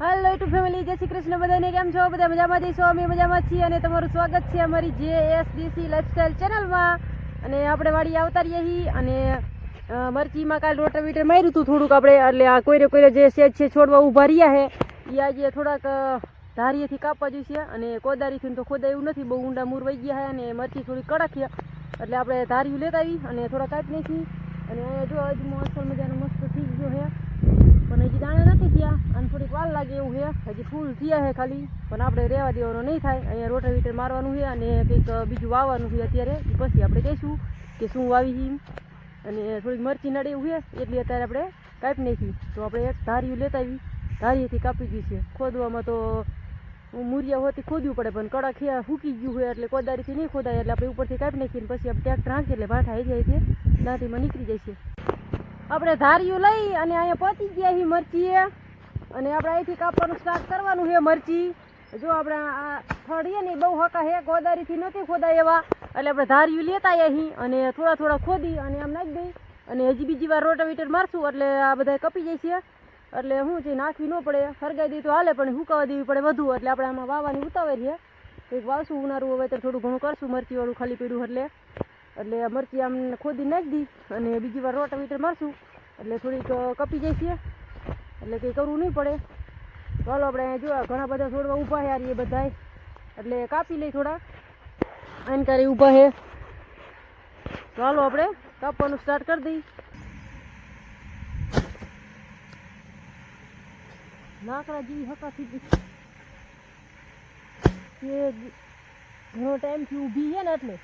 Hello two family જય શ્રી કૃષ્ણ બધાને, કેમ છો? બધા મજામાં જઈશું અમે મજામાં છીએ અને તમારું સ્વાગત છે અમારી જે એસ ડીસી લાઇફસ્ટાઈલ ચેનલમાં અને આપણે વાડી આવતા રહીએ છીએ અને મરચીમાં કાલ રોટાવીટર માર્યું હતું થોડુંક આપણે, એટલે આ કોઈરે કોઈરે જે સેજ છે છોડવા ઊભા રહ્યા છે એ આજે થોડાક ધારીએથી કાપવા જોઈશે અને કોદારીથી તો ખોદા એવું નથી, બહુ ઊંડા મૂર વહી ગયા છે અને મરચી થોડી કડક છે. એટલે આપણે ધાર્યું લેતા આવી અને થોડા કાપી નાખી અને જો અજમો અસલ મજાનો મસ્ત થઈ ગયો છે પણ હજી દાણા નથી થયા. અને થોડીક વાર લાગે એવું છે. હજી ફૂલ થયા છે ખાલી. પણ આપણે રહેવા દેવાનું નહીં થાય. અહીંયા રોટાવીટર મારવાનું છે અને કંઈક બીજું વાવવાનું છે અત્યારે. પછી આપણે કહીશું કે શું વાવી છે અને થોડીક મરચી નડે એવું છે. એટલે અત્યારે આપણે કાપી નાખી. તો આપણે એક ધાર્યું લેતા આવી. ધારીએથી કાપી ગઈ છે. ખોદવામાં તો મૂરિયા હોતી ખોદવું પડે, પણ કડક છે, ફૂકી ગયું હોય એટલે કોદારીથી નહીં ખોદાય. એટલે આપણે ઉપરથી કાપી નાખીએ પછી આપણે ટ્રેક્ટર હાંકીએ એટલે ભાઠા આવી જાય છે દાંતીમાં નીકળી જાય છે. આપણે ધાર્યું લઈ અને અહીંયા પહોંચી ગયા છીએ મરચીએ. અને આપણે અહીંથી કાપવાનું સ્ટાર્ટ કરવાનું છે મરચી. જો આપણે આ થડ ને બહુ હકા હે કોદારીથી નથી ખોદાય એવા. એટલે આપણે ધાર્યું લેતા અહીં અને થોડા થોડા ખોદી અને આમ નાખી દઈ. અને હજી બીજી વાર રોટાવીટર મારશું, એટલે આ બધા કપી જાય એટલે શું છે નાખવી ન પડે ફરગાઈ દઈ તો હાલે, પણ હુકાવા દેવી પડે વધુ. એટલે આપણે આમાં વાવવાની ઉતાવળ છે. કંઈક વાવશું ઉનારું હવે તો થોડું ઘણું કરશું, મરચીવાળું ખાલી પીડું એટલે. એટલે મરચી આમ ખોદી નાખી દી અને બીજી વાર રોટાવીટર મારશું. એટલે થોડીક કપી જાય છે. એટલે કંઈ કરવું નહીં પડે. ચાલો આપણે જો ઘણા બધા છોડવા ઊભા છે એ બધાય. એટલે કાપી લઈ થોડા. આનકારી ઊભા છે ચાલો આપણે કાપવાનું સ્ટાર્ટ કરી દઈ લાકડા જેવી હકા થઈ ઘણો ટાઈમથી ઊભી છે ને એટલે.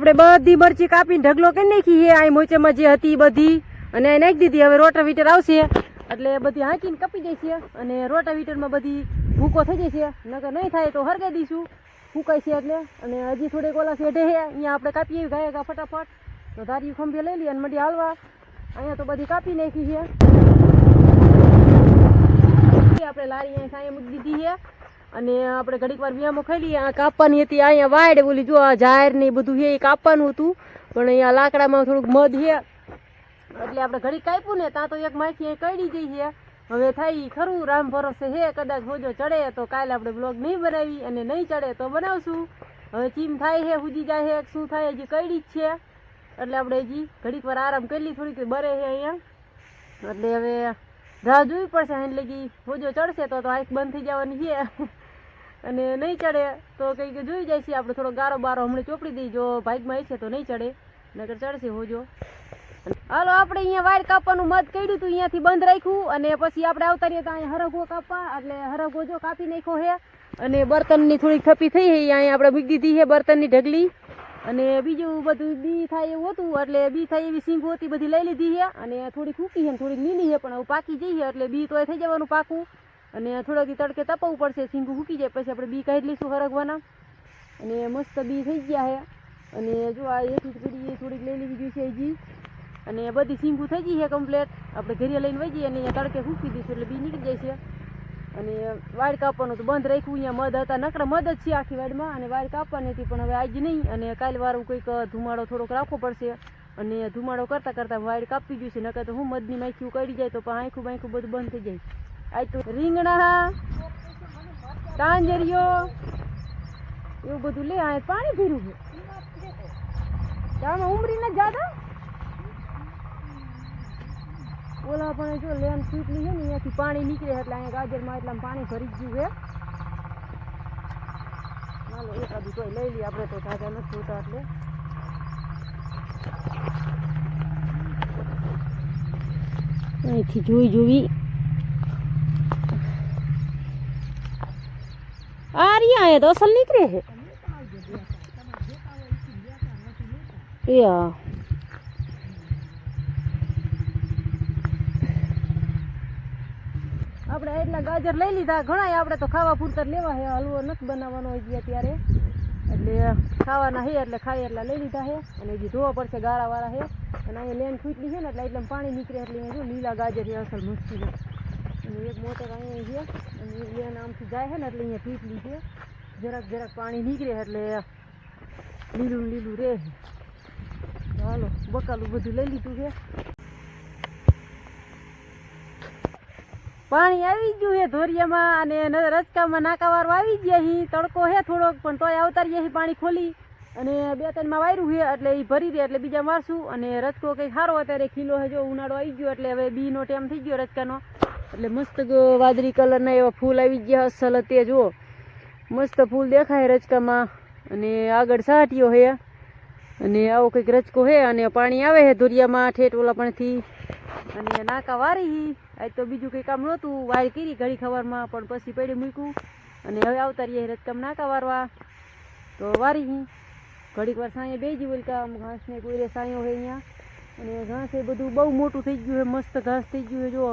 આપણે બધી મરચી કાપીને ઢગલો કરી નાખી છે. આ મોચેમાં જે હતી બધી. અને નાખી દીધી. હવે રોટાવીટર આવશે. એટલે બધી હાંકીને કપી જાય છે. અને રોટાવીટરમાં બધી ભૂકો થઈ જાય છે નકર નહીં થાય તો હરગાઈ દઈશું. ફૂકાય છે એટલે. અને હજી થોડેક ઓલા શેઢે છે. અહીંયા આપણે કાપીએ ગાય ગા ફટાફટ. તો ધારી ખંભે લઈ લઈએ અને મડી હાલવા. અહીંયા તો બધી કાપી નાખી છે. આપણે લારી અહીંયા સાંઈ મૂકી દીધી છે. અને આપણે ઘડીક વાર વ્યામો ખાઈ આ કાપવાની હતી અહીંયા વાડ બોલી જો આ જાહેર ને બધું છે, એ કાપવાનું હતું. પણ અહીંયા લાકડામાં થોડુંક મધ છે. એટલે આપણે ઘડીક કાપ્યું ને, ત્યાં તો એક માખી અહીં કઈડી જઈ છે. હવે થાય ખરું, રામ ભરોસે હે કદાચ હોજો ચડે તો કાલે આપણે બ્લોગ નહીં બનાવી અને નહીં ચડે તો બનાવશું. હવે ચીમ થાય છે, હુજી જાય છે, શું થાય હજી કઈડી જ છે. એટલે આપણે હજી ઘડીક વાર આરામ કરી થોડીક બરે છે અહીંયા. એટલે હવે રાહ જોવી પડશે એને લગી હોજો ચડશે તો તો આંખ બંધ થઈ જવાની છે. અને નહીં ચડે, તો કંઈક જોઈ જાય છે, આપણે થોડો ગારો બારો હમણાં ચોપડી દઈ, જો બાઇકમાં હશે તો નહીં ચડે, નકર ચડશે હોજો. હાલો, આપણે અહીંયા વાયર કાપવાનું મત કર્યું હતું, અહીંયાથી બંધ રાખ્યું, અને પછી આપણે આવતા રહીએ તો અહીંયા હરગો કાપવા, એટલે હરગો જો કાપી નાખ્યો છે, અને બર્તનની થોડીક થપી થઈ છે, અહીંયા આપણે મૂકી દીધી છે બર્તનની ઢગલી, અને બીજું બધું બી થાય એવું હતું, એટલે બી થાય એવી સિંગો હતી, બધી લઈ લીધી છે, અને થોડીક ફૂકી છે થોડીક લીલી છે, પણ હવે પાકી જઈએ એટલે બી તોય થઈ જવાનું પાકું. અને થોડાક દી તડકે તપાવવું પડશે, સિંગું ફૂકી જાય, પછી આપણે બી કાઢી લઈશું હરગવાના. અને મસ્ત બી થઈ ગયા છે અને જો આ એક પીડી થોડીક લઈ લીધી છે હજી. અને બધી સિંગું થઈ ગઈ છે કમ્પ્લેટ આપણે ઘરે લઈને વહી જઈએ અને અહીંયા તડકે સૂકી દઈશું, એટલે બી નીકળી જાય છે. અને વાડ કાપવાનું તો બંધ રાખ્યું, અહીંયા મધ હતા. નકરા મધ જ છે આખી વાડમાં, અને વાડ કાપવાની હતી, પણ હવે આજ નહીં. અને કાલે વાળું કંઈક ધુમાડો થોડોક રાખવો પડશે. અને ધુમાડો કરતાં કરતાં વાડ કાપી ગયું છે નકર તો હું મધની માખી કડી જાય તો પણ આંખું બાંખું બધું બંધ થઈ જાય. આજ તો રીંગણા, તાંજરીઓ, એવું બધું લે આ પાણી ભર્યું છે. આમાં ઉમરી ને જાદા ઓલા પણ જો લેન સૂટલી છે ને, અહીંયાથી પાણી નીકળે એટલે અહીંયા ગાજરમાં એટલે પાણી ભરી ગયું છે. ચાલો એકાદું કોઈ લઈ લઈએ, આપણે તો તાજા નથી જોતા એટલે. અહીંથી જોઈ જોવી આ રહ્યા અહીંયા તો અસલ નીકળે છે એ હા આપણે એટલા ગાજર લઈ લીધા. ઘણા આપણે તો ખાવા પૂરતા લેવા છે હલવો નથી બનાવવાનો હજી અત્યારે. એટલે ખાવાના છે એટલે ખાઈ એટલા લઈ લીધા છે અને હજી ધોવા પડશે ગાળાવાળા છે અને અહીંયા લેન ખૂટલી છે ને એટલે એટલે પાણી નીકળે એટલે લીલા ગાજર એ અસલ છે અને એક મોટર અહીંયા છે. અને એ લેન આમથી જાય છે ને એટલે અહીંયા ફૂટલી છે જરાક જરાક પાણી નીકળે એટલે લીલું લીલું રહે. છે હાલો, બકાલું બધું લઈ લીધું છે. પાણી આવી ગયું હે ધોરિયામાં અને રચકામાં નાકા વારો આવી ગયા હી તડકો હે થોડોક, પણ તોય અવતારીએ હી પાણી ખોલી. અને બે ત્રણમાં વાયરું છે એટલે એ ભરી દે એટલે બીજા મારશું. અને રચકો કંઈક સારો અત્યારે ખીલો હે જો ઉનાળો આવી ગયો એટલે હવે બીનો ટાઈમ થઈ ગયો રચકાનો. એટલે મસ્ત વાદળી કલરના એવા ફૂલ આવી ગયા અસલ તે જુઓ. મસ્ત ફૂલ દેખાય રચકામાં. અને આગળ સાટીઓ હે. અને આવો કંઈક રચકો હે અને પાણી આવે છે ધોરિયામાં ઠેઠ ઓલા પણથી અને નાકા વારી. હી આજ તો બીજું કંઈ કામ નહોતું. વાર કરી ઘડી ખબરમાં પણ પછી પડી મૂક્યું. અને હવે આવતા રહીએ રચકામ નાકા વારવા. તો વારી હી. ઘડીક વાર સાંજે બેજી બોલ કામ ઘાસને કોઈ સાંયો હોય અહીંયા. અને ઘાસ એ બધું બહુ મોટું થઈ ગયું છે મસ્ત ઘાસ થઈ ગયું છે જુઓ.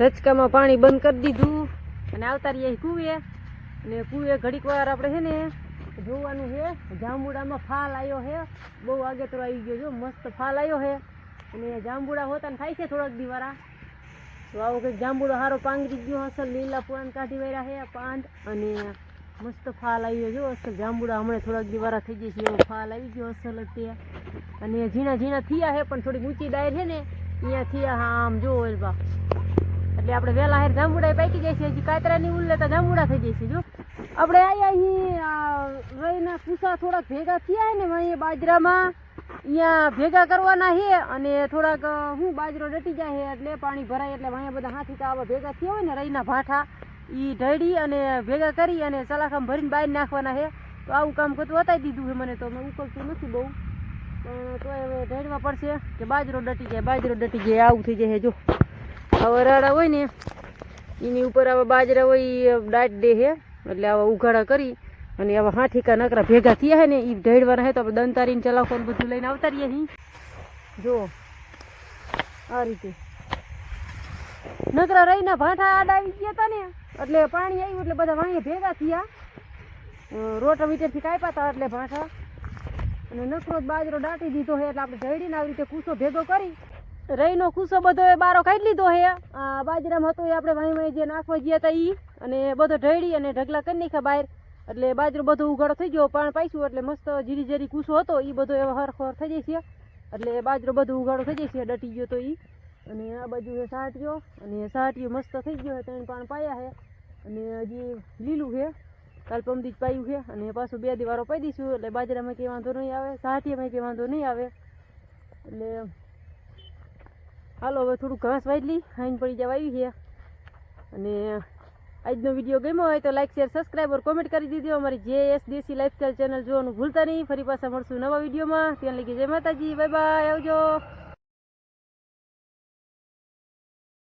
રચકામાં પાણી બંધ કરી દીધું. અને આવતા રહીએ કુએ અને કુએ ઘડીક વાર આપણે છે ને જોવાનું છે. જાંબુડામાં ફાલ આવ્યો છે. બહુ આગેતરો આવી ગયો જો મસ્ત ફાલ આવ્યો છે. અને જાંબુડા હોતા થાય છે થોડાક દીવારા. તો આવો કંઈક જાંબુડો સારો પાંગરી ગયો અસલ લીલા પાન કાઢી વાળ્યા છે પાંદ. અને મસ્ત ફાલ આવ્યો જો અસલ. જાંબુડા હમણાં થોડાક દીવારા થઈ જશે એવો ફાલ આવી ગયો અસલ અત્યારે. અને ઝીણા ઝીણા થયા છે, પણ થોડીક ઊંચી ડાયર છે ને અહીંયા થયા હા આમ. જો એલબા એટલે આપણે વહેલા હેર જાંબુડા પાકી જાય છે હજી કાતરાની ઉલ લેતા જાંબુડા થઈ જાય છે જો. આપણે અહીંયા અહીં રઈના કુસા થોડાક ભેગા થયા ને અહીં બાજરામાં અહીંયા ભેગા કરવાના છે અને થોડાક હું બાજરો ડટી જાય છે એટલે પાણી ભરાય એટલે અહીંયા બધા હાથી તો આવા ભેગા થયા હોય ને, રહીના ભાઠા એ ઢળી અને ભેગા કરી અને સલાખામાં ભરીને બહાર નાખવાના છે. તો આવું કામ કરતું બતાવી દીધું છે મને તો, મેં ઉકલતું નથી બહુ. તો હવે ઢળવા પડશે કે બાજરો ડટી જાય, બાજરો ડટી જાય, આવું થઈ જાય જો. રાડા હોય ને, એની ઉપર આવા બાજરા હોય એ દાટ દે હે. એટલે આવા ઉઘાડા કરી અને આવા હાથીકા નકરા ભેગા થયા હે ને એ ઢેડવાના હે તો આપણે દંતારીને ચલાવકો બધું લઈને આવતા રહીએ અહીં જો, આ રીતે. નકરા રહીના ભાંઠા આડા આવી ગયા હતા ને, એટલે પાણી આવ્યું એટલે બધા વાંહે ભેગા થયા. રોટામીટરથી કાપ્યા હતા એટલે ભાંઠા. અને નકરો બાજરો દાટી દીધો છે એટલે આપણે ઢળીને આવી રીતે કૂસો ભેગો કરી રહીનો કુસો બધો એ બારો કાઢી લીધો હે. આ બાજરામાં હતો એ આપણે વાંહી વાંહી જે નાખવા ગયા હતા એ અને બધો ઢળી અને ઢગલા કરી નાખ્યા બહાર. એટલે બાજરો બધો ઉઘાડો થઈ ગયો, પાણ પાઈશું એટલે મસ્ત જીરી જીરી કુસો હતો એ બધો એવો હરખર થઈ થઈ જશે. એટલે બાજરો બધો ઉઘાડો થઈ જશે, ડટી ગયો તો એ અને આ બાજુ છે સાટ્યો, અને સાટ્યો મસ્ત થઈ ગયો છે ત્રણ પાણ પાયા છે અને હજી લીલું છે કાલ પમદી જ પાયું છે અને પાછું બે દિવારો પાઈ દઈશું. એટલે બાજરામાં કંઈ વાંધો નહીં આવે, સાટીયામાં કંઈ વાંધો નહીં આવે. એટલે હાલો, હવે થોડું ઘાસ વાઈ લઈ હાઈન પડી જવા આવી છે. અને આજનો વીડિયો ગમ્યો હોય તો લાઈક શેર સબસ્ક્રાઈબ કોમેન્ટ કરી દીધો. અમારી જે એસ દેસી લાઈફસ્ટાઈલ ચેનલ જોવાનું ભૂલતા નહીં. ફરી પાછા મળશું નવા વિડીયોમાં. ત્યાં લગી જય માતાજી. બાય બાય આવજો.